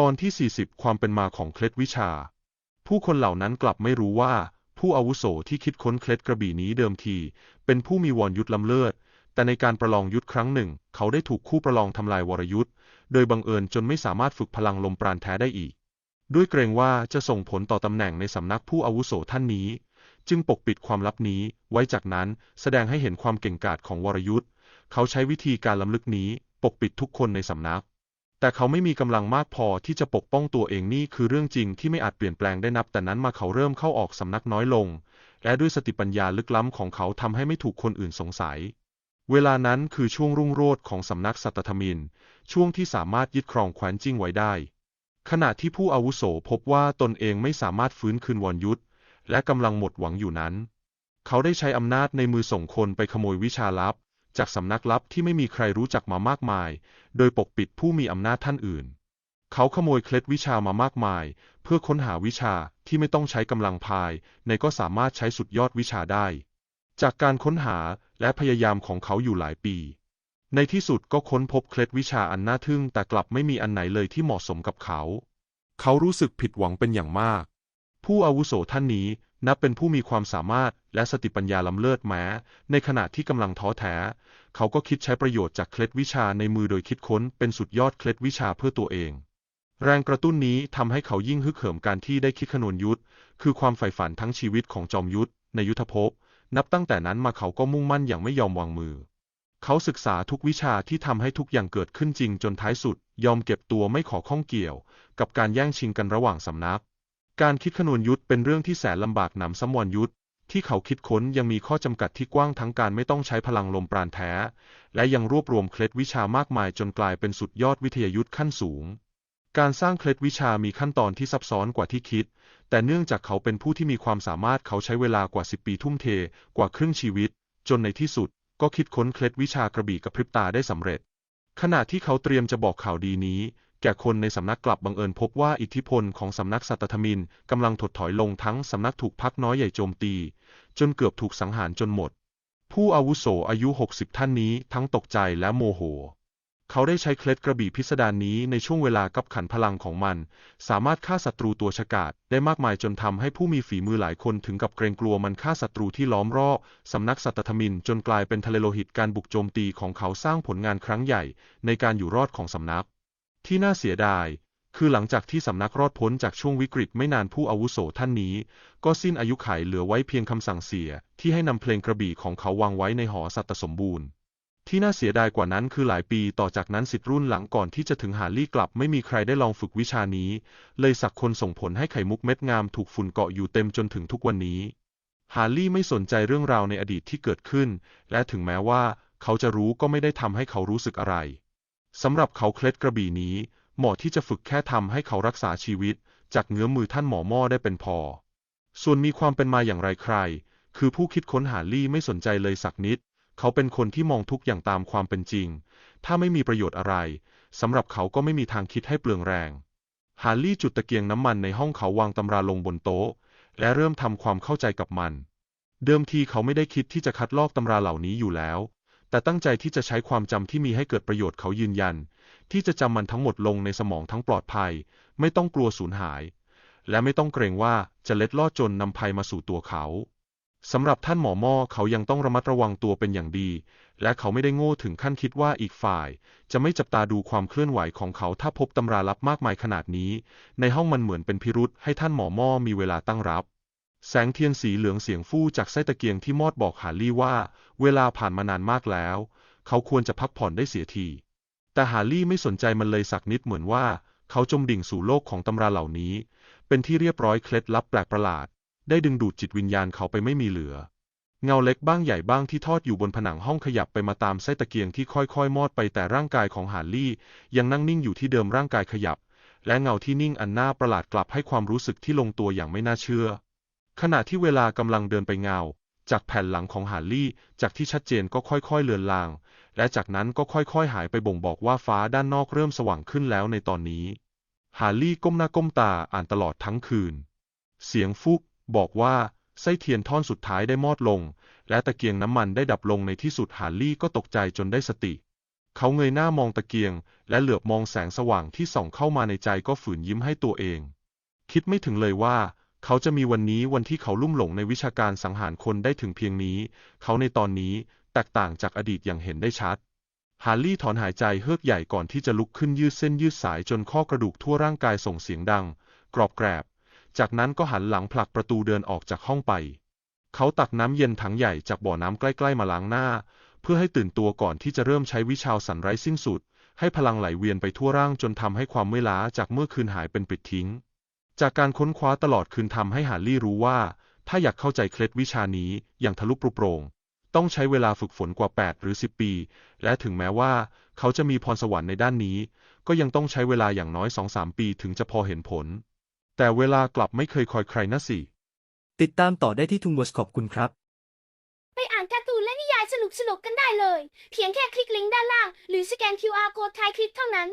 ตอนที่ 40 ความเป็นมาของเคล็ดวิชา ผู้คนเหล่านั้นกลับไม่รู้ว่า ผู้อาวุโสที่คิดค้นเคล็ดกระบี่นี้เดิมที เป็นผู้มีวรยุทธล้ำเลิศ แต่ในการประลองยุทธครั้งหนึ่ง เขาได้ถูกคู่ประลองทำลายวรยุทธโดยบังเอิญจนไม่สามารถฝึกพลังลมปราณแท้ได้อีก ด้วยเกรงว่าจะส่งผลต่อตำแหน่งในสำนักผู้อาวุโสท่านนี้ จึงปกปิดความลับนี้ไว้จากนั้นแสดงให้เห็นความเก่งกาจของวรยุทธเขาใช้วิธีการล้ำลึกนี้ ปกปิดทุกคนในสำนัก แต่เขาไม่มีกำลังมากพอที่จะปกป้องตัวเองนี่คือเรื่องจริงที่ไม่อาจเปลี่ยนแปลงได้นับแต่นั้นมาเขาเริ่มเข้าออกสำนักน้อยลง และด้วยสติปัญญาลึกล้ำของเขาทำให้ไม่ถูกคนอื่นสงสัย เวลานั้นคือช่วงรุ่งโรจน์ของสำนักสัตตธมิน ช่วงที่สามารถยึดครองแคว้นจิ้งไว้ได้ ขณะที่ผู้อาวุโสพบว่าตนเองไม่สามารถฟื้นคืนวรยุทธและกำลังหมดหวังอยู่นั้น เขาได้ใช้อำนาจในมือส่งคนไปขโมยวิชาลับ จากสำนักลับที่ไม่มีใครรู้จักมามากมาย โดยปกปิดผู้มีอำนาจท่านอื่น เขาขโมยเคล็ดวิชามามากมาย เพื่อค้นหาวิชาที่ไม่ต้องใช้กำลังพาย ในก็สามารถใช้สุดยอดวิชาได้ จากการค้นหาและพยายามของเขาอยู่หลายปี ในที่สุดก็ค้นพบเคล็ดวิชาอันน่าทึ่งแต่กลับไม่มีอันไหนเลยที่เหมาะสมกับเขา เขารู้สึกผิดหวังเป็นอย่างมาก ผู้อาวุโสท่านนี้ นับเป็นผู้มีความสามารถและสติปัญญาล้ำเลิศแม้ ในขณะที่กำลังท้อแท้ เขาก็คิดใช้ประโยชน์จากเคล็ดวิชาในมือโดยคิดค้นเป็นสุดยอดเคล็ดวิชาเพื่อตัวเอง แรงกระตุ้นนี้ทำให้เขายิ่งฮึกเหิมการที่ได้คิดขนวนยุทธ คือความใฝ่ฝันทั้งชีวิตของจอมยุทธในยุทธภพ นับตั้งแต่นั้นมาเขาก็มุ่งมั่นอย่างไม่ยอมวางมือ เขาศึกษาทุกวิชาที่ทำให้ทุกอย่างเกิดขึ้นจริงจนท้ายสุด ยอมเก็บตัวไม่ขอข้องเกี่ยว กับการแย่งชิงกันระหว่างสำนัก การคิดขนวนยุทธเป็นเรื่องที่แสนลำบากหนำซ้ำวรยุทธที่เขาคิดค้นยังมีข้อจำกัดที่กว้างทั้งการไม่ต้องใช้พลังลมปราณแท้ และยังรวบรวมเคล็ดวิชามากมายจนกลายเป็นสุดยอดวิทยายุทธขั้นสูง การสร้างเคล็ดวิชามีขั้นตอนที่ซับซ้อนกว่าที่คิด แต่เนื่องจากเขาเป็นผู้ที่มีความสามารถเขาใช้เวลากว่าสิบปีทุ่มเทกว่าครึ่งชีวิต จนในที่สุด ก็คิดค้นเคล็ดวิชากระบี่กระพริบตาได้สำเร็จ ขณะที่เขาเตรียมจะบอกข่าวดีนี้ แก่คนในสำนักกลับบังเอิญพบว่าอิทธิพลของสำนักสัตตมินกำลังถดถอยลงทั้งสำนักถูกพักน้อยใหญ่โจมตี จนเกือบถูกสังหารจนหมด ผู้อาวุโสอายุ 60 ท่านนี้ทั้งตกใจและโมโห เขาได้ใช้เคล็ดกระบี่พิสดารนนี้ในช่วงเวลากับขันพลังของมัน สามารถฆ่าศัตรูตัวฉกาจได้มากมายจนทำให้ผู้มีฝีมือหลายคนถึงกับเกรงกลัวมันฆ่าศัตรูที่ล้อมรอบสำนักสัตตมินจนกลายเป็นทะเลโลหิตการบุกโจมตีของเขาสร้างผลงานครั้งใหญ่ในการอยู่รอดของสำนัก ที่น่าเสียดาย คือหลังจากที่สำนักรอดพ้นจากช่วงวิกฤตไม่นานผู้อาวุโสท่านนี้ ก็สิ้นอายุขัยเหลือไว้เพียงคำสั่งเสีย ที่ให้นำเพลงกระบี่ของเขาวางไว้ในหอสัตตสมบูรณ์ที่น่าเสียดายกว่านั้นคือหลายปีต่อจากนั้นสิทธิ์รุ่นหลังก่อนที่จะถึงหาลี่กลับไม่มีใครได้ลองฝึกวิชานี้ เลยสักคนส่งผลให้ไข่มุกเม็ดงามถูกฝุ่นเกาะอยู่เต็มจนถึงทุกวันนี้ ฮาร์ลี่ไม่สนใจเรื่องราวในอดีตที่เกิดขึ้น และถึงแม้ว่าเขาจะรู้ก็ไม่ได้ทำให้เขารู้สึกอะไร สำหรับเขาเคล็ดกระบี่นี้ เหมาะที่จะฝึกแค่ทำให้เขารักษาชีวิต จากเงื้อมือท่านหมอหม้อได้เป็นพอ ส่วนมีความเป็นมาอย่างไรใคร คือผู้คิดค้นหาลี่ไม่สนใจเลยสักนิด เขาเป็นคนที่มองทุกอย่างตามความเป็นจริง ถ้าไม่มีประโยชน์อะไรสำหรับเขาก็ไม่มีทางคิดให้เปลืองแรง ฮาร์ลี่จุดตะเกียงน้ำมันในห้องเขาวางตำราลงบนโต๊ะ และเริ่มทำความเข้าใจกับมัน เดิมทีเขาไม่ได้คิดที่จะคัดลอกตำราเหล่านี้อยู่แล้ว แต่ตั้งใจที่จะใช้ความจำที่มีให้เกิดประโยชน์เขายืนยัน ที่จะจำมันทั้งหมดลงในสมองทั้งปลอดภัย ไม่ต้องกลัวสูญหาย และไม่ต้องเกรงว่าจะเล็ดลอดจนนำภัยมาสู่ตัวเขาสำหรับท่านหมอหม้อเขายังต้องระมัดระวังตัวเป็นอย่างดี และเขาไม่ได้โง่ถึงขั้นคิดว่าอีกฝ่าย จะไม่จับตาดูความเคลื่อนไหวของเขาถ้าพบตำราลับมากมายขนาดนี้ ในห้องมันเหมือนเป็นพิรุษให้ท่านหมอหม้อมีเวลาตั้งรับ แสงเทียนสีเหลืองเสียงฟู่จากไส้ตะเกียงที่มอดบอกหารลี่ว่า เวลาผ่านมานานมากแล้ว เขาควรจะพักผ่อนได้เสียที แต่ฮารลี่ไม่สนใจมันเลยสักนิดเหมือนว่า เขาจมดิ่งสู่โลกของตำราเหล่านี้ เป็นที่เรียบร้อยเคล็ดลับแปลกประหลาด ได้ดึงดูดจิตวิญญาณเขาไปไม่มีเหลือ เงาเล็กบ้างใหญ่บ้างที่ทอดอยู่บนผนังห้องขยับไปมาตามไส้ตะเกียงที่ค่อยๆ มอดไปแต่ร่างกายของฮารลี่ ยังนั่งนิ่งอยู่ที่เดิมร่างกายขยับ และเงาที่นิ่งอันน่าประหลาดกลับให้ความรู้สึกที่ลงตัวอย่างไม่น่าเชื่อ ขณะที่เวลากำลังเดินไปเงา จากแผ่นหลังของฮาลี่ จากที่ชัดเจนก็ค่อยๆเลือนลาง และจากนั้นก็ค่อยๆหายไปบ่งบอกว่าฟ้าด้านนอกเริ่มสว่างขึ้นแล้วในตอนนี้ ฮาลี่ก้มหน้าก้มตาอ่านตลอดทั้งคืน เสียงฟุกบอกว่าไส้เทียนท่อนสุดท้ายได้มอดลง และตะเกียงน้ำมันได้ดับลงในที่สุดฮาลี่ก็ตกใจจนได้สติ เขาเงยหน้ามองตะเกียง และเหลือบมองแสงสว่างที่ส่องเข้ามาในใจก็ฝืนยิ้มให้ตัวเอง คิดไม่ถึงเลยว่า เขาจะมีวันนี้วันที่เขาลุ่มหลงในวิชาการสังหารคนได้ถึงเพียงนี้ เขาในตอนนี้แตกต่างจากอดีตอย่างเห็นได้ชัด ฮาร์ลี่ถอนหายใจเฮือกใหญ่ก่อนที่จะลุกขึ้นยืดเส้นยืดสายจนข้อกระดูกทั่วร่างกายส่งเสียงดัง กรอบแกรบ จากนั้นก็หันหลังผลักประตูเดินออกจากห้องไป เขาตักน้ำเย็นถังใหญ่จากบ่อน้ำใกล้ๆมาล้างหน้า เพื่อให้ตื่นตัวก่อนที่จะเริ่มใช้วิชาสันไร้สิ้นสุด ให้พลังไหลเวียนไปทั่วร่างจนทำให้ความเมื่อยล้าจากเมื่อคืนหายเป็นปิดทิ้ง จากการค้นคว้าตลอดคืนทำให้ฮาร์ลี่รู้ว่า ถ้าอยากเข้าใจเคล็ดวิชานี้อย่างทะลุปรุโปรง ต้องใช้เวลาฝึกฝนกว่า 8 หรือ 10 ปี และถึงแม้ว่าเขาจะมีพรสวรรค์ในด้านนี้ ก็ยังต้องใช้เวลาอย่างน้อย 2-3 ปีถึงจะพอเห็นผล แต่เวลากลับไม่เคยคอยใครนะสิติดตามต่อได้ที่ทุงเวอร์สขอบคุณครับ ไปอ่านการ์ตูนและนิยายสนุกๆกันได้เลย เพียงแค่คลิกลิงก์ด้านล่าง หรือสแกน QR Code ท้ายคลิปเท่านั้น